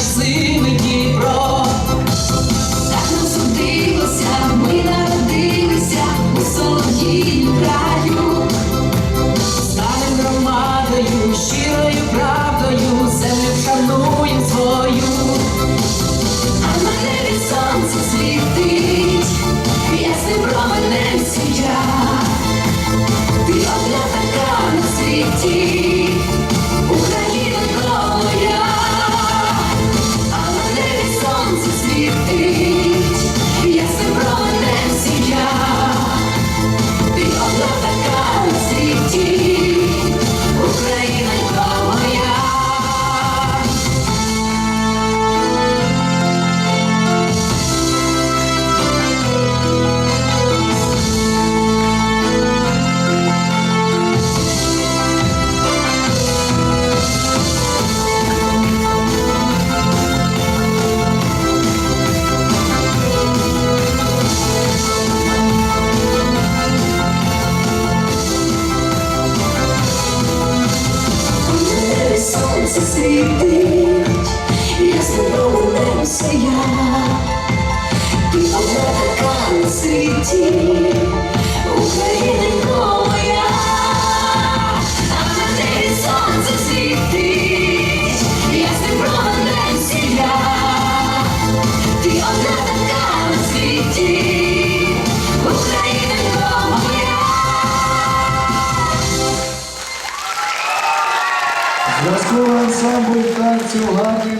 наш сильний Дніпро. Так нам судилося, ми народилися у солодій краю, Станем громадою, щирою правдою, землю вшануєм свою, а на небі сонце світить, ясним променем сія, ти одна така на світі. Сонце світить, ясно ансамбль танців гарний